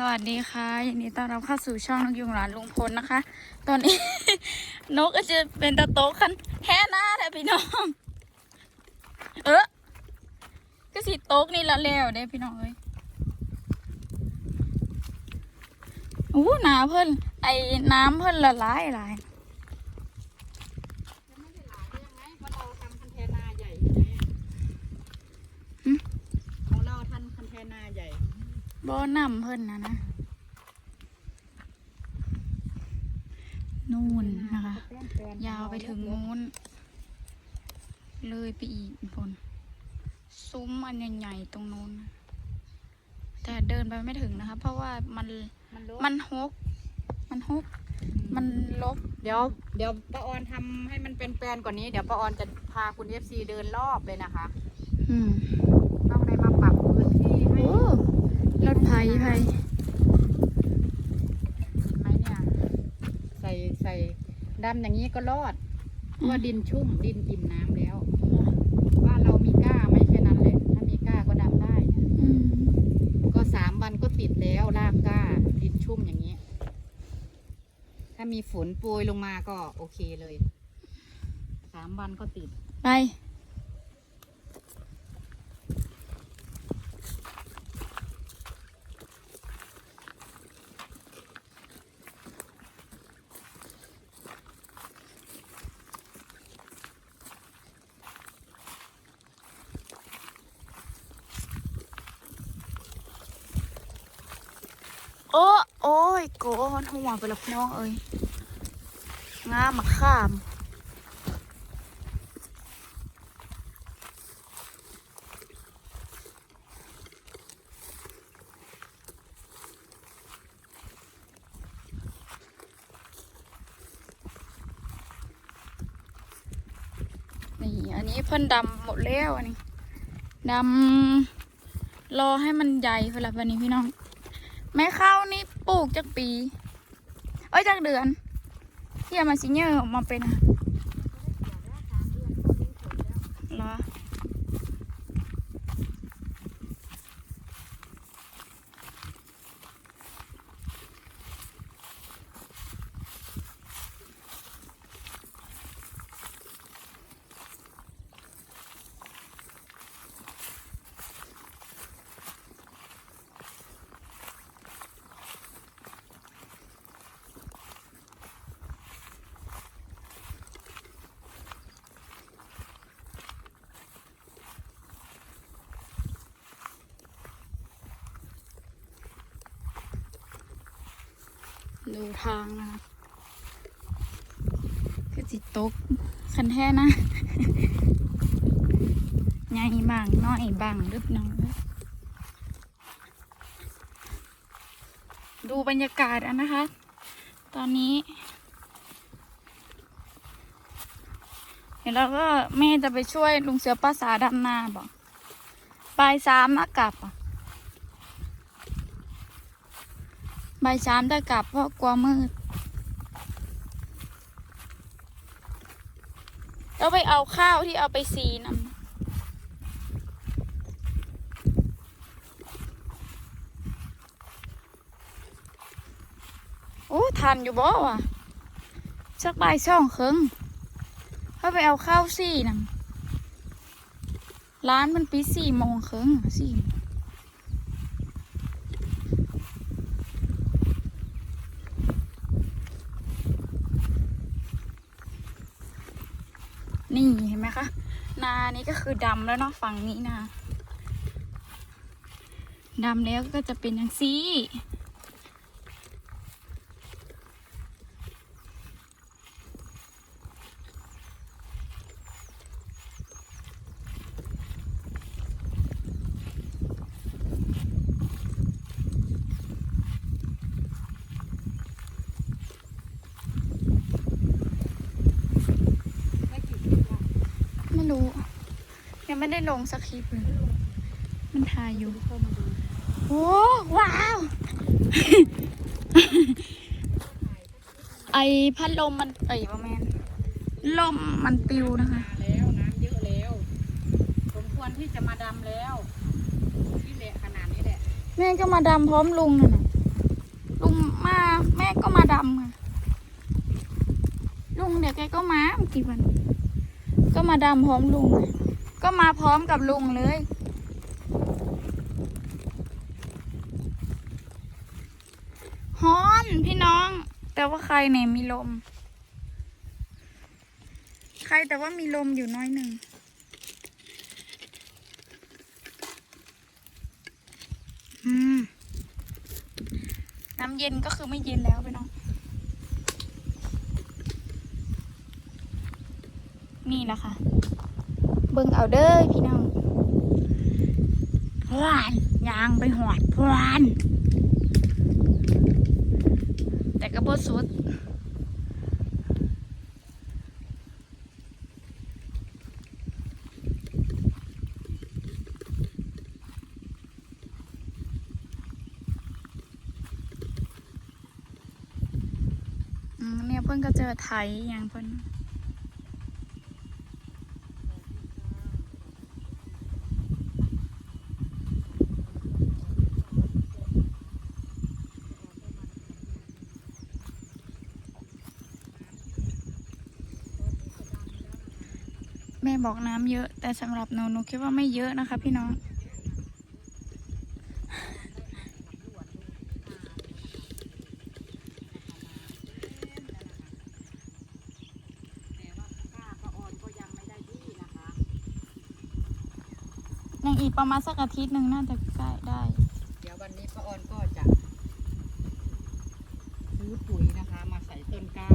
สวัสดีค่ะยินดีต้อนรับเข้าสู่ช่องนกยุงหลานลุงพลนะคะ ตอนนี้ นกก็จะเป็นตะโต๊ะคันแท้หน้าแท้พี่น้อง เออก็สิโต๊ะนี่ละแล้วเด้พี่น้องเอ้ยอู้หนาเพิ่นไอ้น้ำเพิ่นละลายหลาย ยังไม่ได้หลายได้ยังไงเพราะเราทำคันเทนาใหญ่ใช่ไหม หึ ของเราทันคันเทนาใหญ่ บ่อน้ำเพิ่นนะนะ นู่นนะคะ ยาวไปถึงนู้น เลยไปอีกบนซุ้มอันใหญ่ๆตรงนู้นนะแต่เดินไปไม่ถึงนะคะ เพราะว่ามันมันลบมันฮก มันฮก มันลบ เดี๋ยว เดี๋ยวป้าออนทำให้มันเป็นแปลนกว่านี้ เดี๋ยวป้าออนจะพาคุณเอฟซีเดินรอบเลยนะคะ อืม ต้องได้มาปรับพื้นที่ให้โอ้ รถไถไผเห็นไหมเนี่ยใส่ใส่ดำอย่างนี้ก็รอดเพราะว่าดินชุ่มดินอิ่มน้ำแล้วบ้านเรามีก้าไหมแค่นั้นแหละถ้ามีก้าก็ดำได้เนี่ยอืมก็สามวันก็ติดแล้วรากก้าดินชุ่มอย่างนี้ ถ้ามีฝนโปรยลงมาก็โอเคเลยสามวันก็ติด ไป อ้ โอ้ยโกนหัวไปแล้วพี่น้องเอ้ยงามมาข้ามนี่อันนี้เพิ่นดำหมดแล้วอันนี้ดำรอให้มันใหญ่เวลาวันนี้พี่น้อง แม่ข้าวนี่ปลูกจากปี เอ้ยจากเดือน ที่เอามาซิเนอร์ออกมาเป็น ดูทางนะคะคือจิตกคันแท้นะใหญ่บางน้อยบางลึกน้อยดูบรรยากาศอะนะคะ ตอนนี้ เห็นแล้วก็แม่จะไปช่วยลุงเสือป้าสาดำนาบอกปลายสามนะกลับอะ บ่ายสามจะกลับเพราะกลัวมืดแล้วไปเอาข้าวที่เอาไปซีนำโอ้ทันอยู่บ่วะสักบ่ายสองครึ่งเขาไปเอาข้าวซีนำร้านมันปีสี่โมงครึ่งสี่ นี่เห็นไหมคะ นานี้ก็คือดำแล้วเนาะฝั่งนี้นะดำแล้วก็จะเป็นอย่างซี่ไม่รู้ ยังไม่ได้ลงสักคลิปเลย มันถ่ายอยู่เข้ามาดูโอ้ว้าว ไอพัดลมมัน เอ้ยประมาณลมมันปิวนะคะมาแล้วน้ำเยอะแล้ว สมควรที่จะมาดำแล้วนี่แหละขนาดนี้แหละ แม่ก็มาดำพร้อมลุงน่ะนะก็มาดำค่ะลุงเดี๋ยวแกก็มาเมื่อกี่วัน ก็มาดำพร้อมลุงอะ ก็มาพร้อมกับลุงเลย ฮ้อนพี่น้อง แต่ว่าใครเนี่ยมีลม ใครแต่ว่ามีลมอยู่น้อยหนึ่ง อืม น้ำเย็นก็คือไม่เย็นแล้วพี่น้องนี่แหละค่ะ เบิ่งเอาเด้อพี่น้องพลานยางไปหอดพลานแต่ก็บ่สุดเนี่ยเพิ่นก็เจอไทยอย่างเพิ่น บอกน้ำเยอะ แต่สำหรับหนูหนูคิดว่าไม่เยอะนะคะ พี่น้องแต่ว่ากล้าก็อนก็ยังไม่ได้ดีนะคะยังอีกประมาณสักอาทิตย์หนึ่งน่าจะใกล้ด้ เดี๋ยววันนี้ป้าออนก็จะซื้อปุ๋ยนะคะ มาใส่ต้นกล้า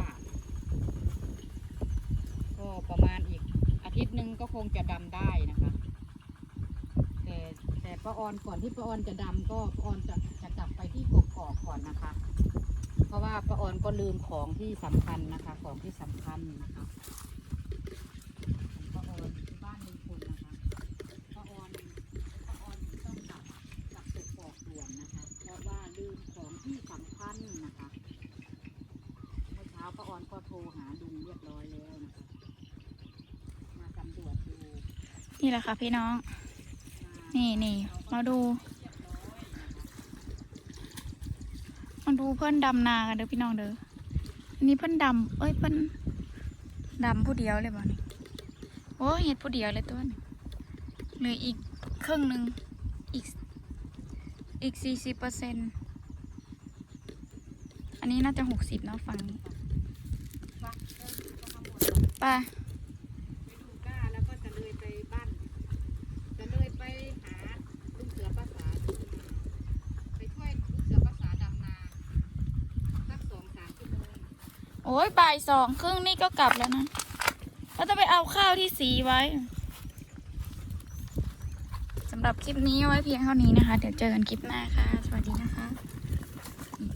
ก็ประมาณอีกอาทิตย์หนึ่ง ก็คงจะดำได้นะคะ แต่แต่ป้าออนก่อนที่ป้าออนจะดำก็ป้าออนจะจะกลับไปที่กกอกก่อนนะคะ เพราะว่าป้าออนก็ลืมของที่สำคัญนะคะ ของที่สำคัญนะคะป้าออนที่บ้านลุงพลนะคะป้าออนป้าออนต้องกลับกลับกกอกด่วนนะคะ เพราะว่าลืมของที่สำคัญนะคะ เมื่อเช้าป้าออนก็โทรหาลุงเรียบร้อยแล้วนะคะ มาสำรวจดู นี่แหละค่ะพี่น้อง นี่นี่มาดู มาดูเพื่อนดำนากันเด้อพี่น้องเด้ออันนี้เพื่อนดำเอ้ยเพื่อนดำผู้เดียวเลยบ่นี่โอ้เห็ดผู้เดียวเลยตัวนี้เหลืออีกครึ่งหนึ่งอีกอีกสี่สิบเปอร์เซ็นต์อันนี้น่าจะหกสิบเนาะฝั่งนี้ไปดูกล้าแล้วก็จะเลยไปบ้าน จะเลยไปหาลุงเสือภาษาไปช่วยลุงเสือภาษาดำนาสักสองสามชั่วโมง โอ้ยบ่ายสองครึ่งนี่ก็กลับแล้วนะก็จะไปเอาข้าวที่สีไว้สำหรับคลิปนี้ไว้เพียงเท่านี้นะคะ เดี๋ยวเจอกันคลิปหน้าค่ะ สวัสดีนะคะ